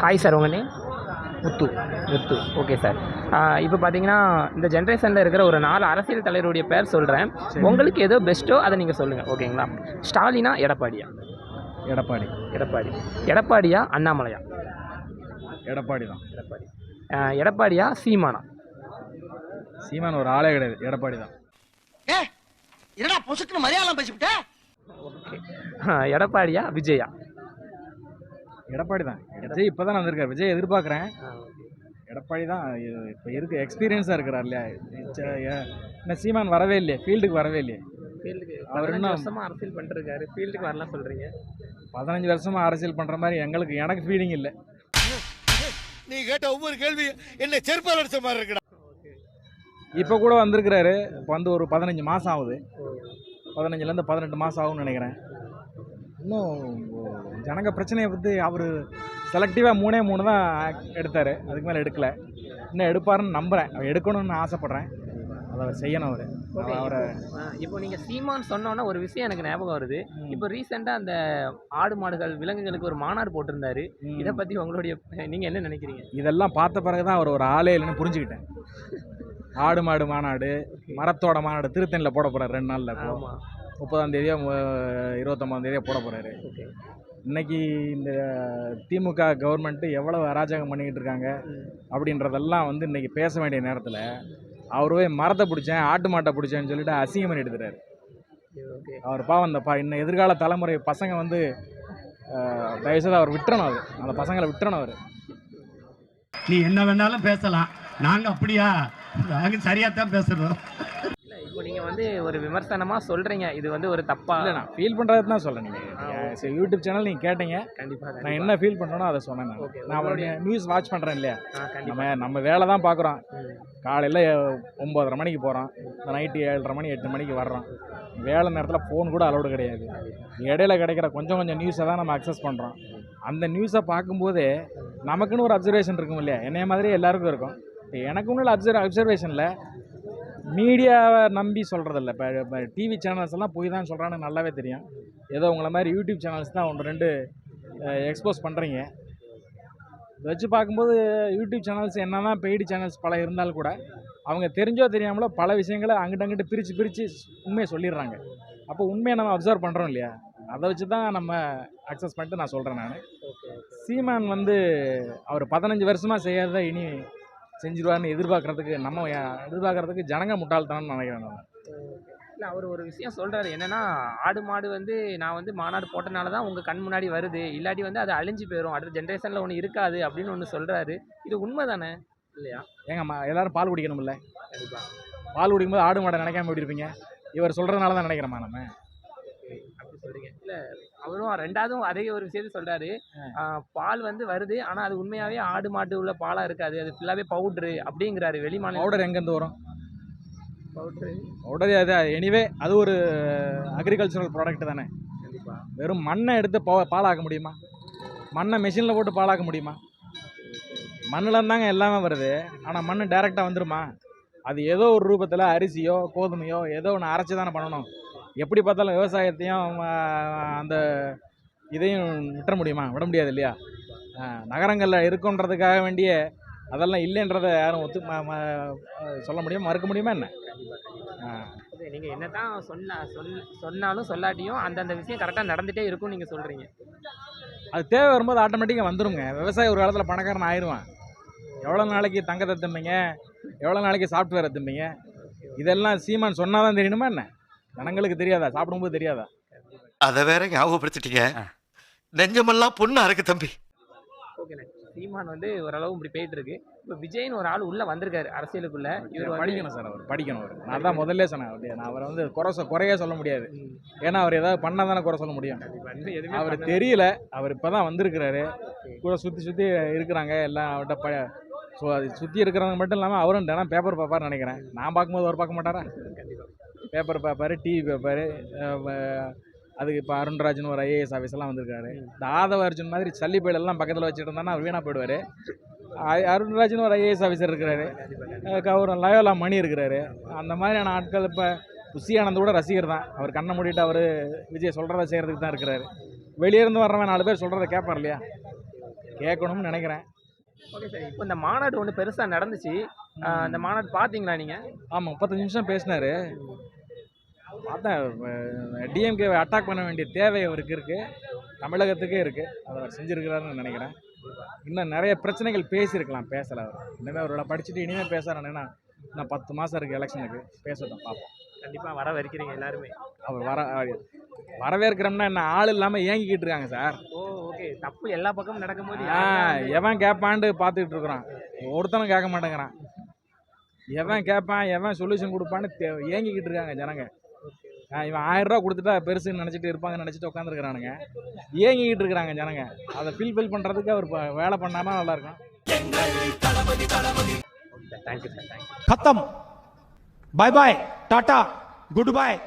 Hi sir உங்கள் name Muthu. Muthu. Okay sir இப்போ பார்த்தீங்கன்னா இந்த ஜென்ரேஷனில் இருக்கிற ஒரு நாலு அரசியல் தலைவருடைய பேர் சொல்கிறேன் உங்களுக்கு எதோ பெஸ்ட்டோ அதை நீங்கள் சொல்லுங்கள் ஓகேங்களா ஸ்டாலினா எடப்பாடியா? எடப்பாடி. எடப்பாடி. எடப்பாடியா அண்ணாமலையா? எடப்பாடி. தான் எடப்பாடி எடப்பாடியா சீமானா? சீமான் ஒரு ஆளே கிடையாது. எடப்பாடி தான் ஏ என்னடா பொசுக்குன்னு மலையாளம் பேசிவிட்ட? ஓகே எடப்பாடியா விஜயா? எடப்பாடி தான். விஜய் இப்போ தான் வந்திருக்காரு. விஜய் எதிர்பார்க்குறேன். எடப்பாடி தான் இப்போ இருக்க எக்ஸ்பீரியன்ஸாக இருக்கிறார் இல்லையா? என்ன சீமான் வரவே இல்லையே. ஃபீல்டுக்கு வரவே இல்லையே. ஃபீல்டுக்கு அவர் அவர் இன்னும் வருஷமாக அரசியல் பண்ணிருக்காரு ஃபீல்டுக்கு வரலாம் சொல்கிறீங்க பதினஞ்சு வருஷமாக அரசியல் பண்ணுற மாதிரி எங்களுக்கு எனக்கு ஃபீலிங் இல்லை. நீ கேட்ட ஒவ்வொரு கேள்வி என்ன செருப்பால் அடிச்ச மாதிரி இருக்குடா. இப்போ கூட வந்திருக்கிறாரு. இப்போ வந்து ஒரு பதினஞ்சு மாதம் ஆகுது. பதினஞ்சுலேருந்து பதினெட்டு மாதம் ஆகும்னு நினைக்கிறேன். இன்னும் ஜனங்க பிரச்சனையை பற்றி அவர் செலக்டிவாக மூணே மூணு தான் எடுத்தார். அதுக்கு மேலே எடுக்கல. இன்னும் எடுப்பாருன்னு நம்புகிறேன் அவர் எடுக்கணும்னு ஆசைப்பட்றேன். அதை அவர் செய்யணும் அவர். அவரை இப்போ நீங்கள் சீமான் சொன்னோன்னா ஒரு விஷயம் எனக்கு ஞாபகம் வருது. இப்போ ரீசெண்டாக அந்த ஆடு மாடுகள் விலங்குகளுக்கு ஒரு மாநாடு போட்டிருந்தாரு. இதை பற்றி உங்களுடைய நீங்கள் என்ன நினைக்கிறீங்க? இதெல்லாம் பார்த்த பிறகு தான் அவர் ஒரு ஆளே இல்லைன்னு புரிஞ்சுக்கிட்டேன். ஆடு மாடு மாநாடு மரத்தோட மாநாடு திருத்தணியில் போட போகிறார் ரெண்டு நாளில் முப்பதாம் தேதியோ இருபத்தொம்பதாம் தேதியோ போட போகிறாரு ஓகே. இன்னைக்கு இந்த திமுக கவர்மெண்ட்டு எவ்வளவு அராஜகம் பண்ணிக்கிட்டு இருக்காங்க அப்படின்றதெல்லாம் வந்து இன்னைக்கு பேச வேண்டிய நேரத்தில் அவர் போய் மரத்தை பிடிச்சேன் ஆட்டு மாட்டை பிடிச்சேன்னு சொல்லிட்டு அசிங்கம் பண்ணி எடுத்துட்டாரு ஓகே அவர் பாவம் அந்த பா இன்னும் எதிர்கால தலைமுறை பசங்க வந்து தயவுசெய்து அவர் விட்டுறணும் அவர். அந்த பசங்களை விட்டுறணும் அவர். நீ என்ன வேணாலும் பேசலாம். நாங்க அப்படியா? நாங்க சரியா தான் பேசுறோம். இல்லை இப்போ நீங்கள் வந்து ஒரு விமர்சனமாக சொல்கிறீங்க இது வந்து ஒரு தப்பா? இல்லை நான் ஃபீல் பண்ணுறது தான் சொல்ல நீங்கள் சரி யூடியூப் சேனல் நீங்கள் கேட்டீங்க. கண்டிப்பாக நான் என்ன ஃபீல் பண்ணுறேனோ அதை சொன்னேன் நான். உங்களுடைய- நியூஸ் வாட்ச் பண்ணுறேன் இல்லையா? நம்ம நம்ம வேலை தான் பார்க்குறோம். காலையில் ஒம்பதரை மணிக்கு போகிறோம் நைட்டு ஏழரை மணி எட்டு மணிக்கு வர்றோம். வேலை நேரத்தில் ஃபோன் கூட அலௌடு கிடையாது. இடையில கிடைக்கிற கொஞ்சம் கொஞ்சம் நியூஸை தான் நம்ம அக்சஸ் பண்ணுறோம் அந்த நியூஸை பார்க்கும்போதே நமக்குன்னு ஒரு அப்சர்வேஷன் இருக்கும் இல்லையா? என்னைய மாதிரி எல்லாருக்கும் இருக்கும். இப்போ எனக்கு ஒன்றும் அப்சர்வ் அப்சர்வேஷனில் மீடியாவை நம்பி சொல்கிறதில்ல இப்போ இப்போ டிவி சேனல்ஸ் எல்லாம் போய் தான் சொல்கிறான்னு நல்லாவே தெரியும். ஏதோ உங்களை மாதிரி யூடியூப் சேனல்ஸ் தான் ஒன்று ரெண்டு எக்ஸ்போஸ் பண்ணுறீங்க இதை வச்சு பார்க்கும்போது யூடியூப் சேனல்ஸ் என்ன தான் பெய்டு சேனல்ஸ் பல இருந்தாலும் கூட அவங்க தெரிஞ்சோ தெரியாமலோ பல விஷயங்களை அங்கிட்ட அங்கிட்டு பிரித்து பிரித்து உண்மையை சொல்லிடுறாங்க. அப்போ உண்மையை நம்ம அப்சர்வ் பண்ணுறோம் இல்லையா? அதை வச்சு தான் நம்ம அக்சஸ் பண்ணிட்டு நான் சொல்கிறேன் நான். சீமான் வந்து அவர் பதினஞ்சு வருஷமாக செய்யாத இனி செஞ்சிருவார்னு எதிர்பார்க்கறதுக்கு நம்ம எதிர்பார்க்கறதுக்கு ஜனங்க முட்டாள்தனம்னு நினைக்கிறேன் நான். இல்லை அவர் ஒரு விஷயம் சொல்கிறாரு என்னன்னா ஆடு மாடு வந்து நான் வந்து மாநாடு போட்டனால தான் உங்கள் கண் முன்னாடி வருது. இல்லாட்டி வந்து அது அழிஞ்சு போயிடும் அடுத்த ஜென்ரேஷனில் ஒன்று இருக்காது அப்படின்னு ஒன்று சொல்கிறாரு இது உண்மை தானே இல்லையா? ஏங்க ம- எல்லாரும் பால் குடிக்கணும்ல? கண்டிப்பாக பால் குடிக்கும்போது ஆடு மாடை நினைக்காம எப்படி இருப்பீங்க? இவர் சொல்கிறதுனால தான் நினைக்கிறோமா நம்ம? அப்படி சொல்கிறீங்க இல்லை அவரும் ரெண்டாவதும் அதே ஒரு விஷயத்தை சொல்கிறாரு பால் வந்து வருது. ஆனால் அது உண்மையாகவே ஆடு மாட்டு உள்ள பாலாக இருக்காது. அது ஃபுல்லாகவே பவுட்ரு அப்படிங்கிறாரு வெளி மாநில பவுடர் எங்கேருந்து வரும்? பவுட்ரு பவுடர் அது எனிவே அது ஒரு அக்ரிகல்ச்சரல் ப்ராடக்ட் தானே. வெறும் மண்ணை எடுத்து பா பாலாக்க முடியுமா? மண்ணை மிஷினில் போட்டு பாலாக்க முடியுமா? மண்ணில் இருந்தாங்க எல்லாமே வருது. ஆனால் மண் டைரெக்டாக வந்துருமா? அது ஏதோ ஒரு ரூபத்தில் அரிசியோ கோதுமையோ ஏதோ ஒன்று அரைச்சி தானே பண்ணணும். எப்படி பார்த்தாலும் விவசாயத்தையும் அந்த இதையும் விட்டுற முடியுமா? விட முடியாது இல்லையா? நகரங்களில் இருக்குன்றதுக்காக வேண்டிய அதெல்லாம் இல்லைன்றதை யாரும் ஒத்து சொல்ல முடியுமா? மறுக்க முடியுமா என்ன? நீங்கள் என்ன தான் சொன்ன சொல் சொன்னாலும் சொல்லாட்டியும் அந்தந்த விஷயம் கரெக்டாக நடந்துகிட்டே இருக்கும்னு நீங்கள் சொல்கிறீங்க அது தேவை வரும்போது ஆட்டோமேட்டிக்காக வந்துருங்க. விவசாயி ஒரு காலத்தில் பணக்காரன் ஆயிடுவான் எவ்வளோ நாளைக்கு தங்கத்தை திம்பிங்க எவ்வளோ நாளைக்கு சாஃப்ட்வேரை திம்பிங்க இதெல்லாம் சீமான் சொன்னால் தான் தெரியணுமா என்ன? ஜனங்களுக்கு தெரியாதா? சாப்பிடும்போது தெரியாதா? அதை வேற ஞாபகப்படுத்திட்டீங்க. நெஞ்சமெல்லாம் பொண்ணா இருக்கு தம்பி. ஓகேண்ணே சீமான் வந்து ஓரளவு இப்படி போயிட்டு இருக்கு இப்போ விஜய்னு ஒரு ஆள் உள்ளே வந்திருக்காரு அரசியலுக்குள்ள. இவர் படிக்கணும் சார் அவர் படிக்கணும் அவர். நான் தான் முதல்ல சொன்னேன். நான் அவரை வந்து குறை குறையே சொல்ல முடியாது. ஏன்னா அவர் ஏதாவது பண்ணால் தானே குறை சொல்ல முடியும். அவர். தெரியல அவர் இப்போ தான் வந்திருக்கிறாரு. கூட சுற்றி சுற்றி இருக்கிறாங்க எல்லாம் அவர்கிட்ட ப ஸோ அது சுற்றி இருக்கிறவங்க மட்டும் இல்லாமல் அவரும் தினம் பேப்பர் பார்ப்பார்னு நினைக்கிறேன். நான் பார்க்கும்போது அவர் பார்க்க மாட்டாரா? பேப்பர் பார்ப்பாரு டிவி பார்ப்பாரு. அதுக்கு இப்போ அருண்ராஜ்னு ஒரு ஐஏஎஸ் ஆஃபீஸர்லாம் வந்திருக்காரு. இந்த ஆதவ அர்ஜுன் மாதிரி சல்லி எல்லாம் பக்கத்தில் வச்சுட்டு இருந்தானா அவர் வீணாக போயிடுவார். அருண்ராஜ்னு ஒரு ஐஏஎஸ் ஆஃபீஸர் இருக்கிறாரு. அவர் லயோலா மணி இருக்கிறாரு. அந்த மாதிரியான ஆட்கள் இப்போ புசி ஆனந்த் கூட ரசிகர் தான். அவர் கண்ணை மூடிட்டு அவர் விஜய் சொல்கிறத செய்கிறதுக்கு தான் இருக்கிறாரு. வெளியே இருந்து வர்றவன் நாலு பேர் சொல்கிறத கேட்பார் இல்லையா? கேட்கணும்னு நினைக்கிறேன். Okay sir. இப்போ இந்த மாநாடு ஒன்று பெருசாக நடந்துச்சு. அந்த மாநாடு பார்த்தீங்களா நீங்கள் ஆமாம் முப்பத்தஞ்சு நிமிஷம் பேசினாரு. பார்த்தேன் டிஎம்கே அட்டாக் பண்ண வேண்டிய தேவை அவருக்கு இருக்குது தமிழகத்துக்கே இருக்குது அதை அவர் செஞ்சுருக்கிறாருன்னு நினைக்கிறேன். இன்னும் நிறைய பிரச்சனைகள் பேசியிருக்கலாம் பேசலை அவர். இனிமேல் அவரோட படிச்சுட்டு இனிமேல் பேசுகிறாருன்னா இன்னும் பத்து மாதம் இருக்குது எலெக்ஷனுக்கு பேசட்டும் பார்ப்போம். கண்டிப்பாக வர வரைக்கிறீங்க எல்லாருமே. அவர் வர வரவேற்கிறோம்னா என்ன ஆள் இல்லாமல் ஏங்கிக்கிட்டு இருக்காங்க சார். ஓ ஓகே தப்பு எல்லா பக்கமும் நடக்கும்போது எவன் கேட்பான்ட்டு பார்த்துக்கிட்டு இருக்கிறான். ஒருத்தனும் கேட்க மாட்டேங்கிறான். எவன் கேட்பான் எவன் சொல்யூஷன் கொடுப்பான்னு ஏங்கிக்கிட்டு இருக்காங்க ஜனங்க. ஆ, இவன் ஆயிரம் ரூபா கொடுத்துட்டா பெருசுன்னு நினச்சிட்டு இருப்பாங்க நினச்சிட்டு உட்காந்துருக்குறானுங்க ஏங்கிக்கிட்டு இருக்கிறாங்க ஜனங்க. அதை ஃபில் ஃபில் பண்ணுறதுக்கு அவர் வேலை பண்ணாமல் நல்லாயிருக்கும் கத்தம். பாய் பாய் டாட்டா குட் பாய்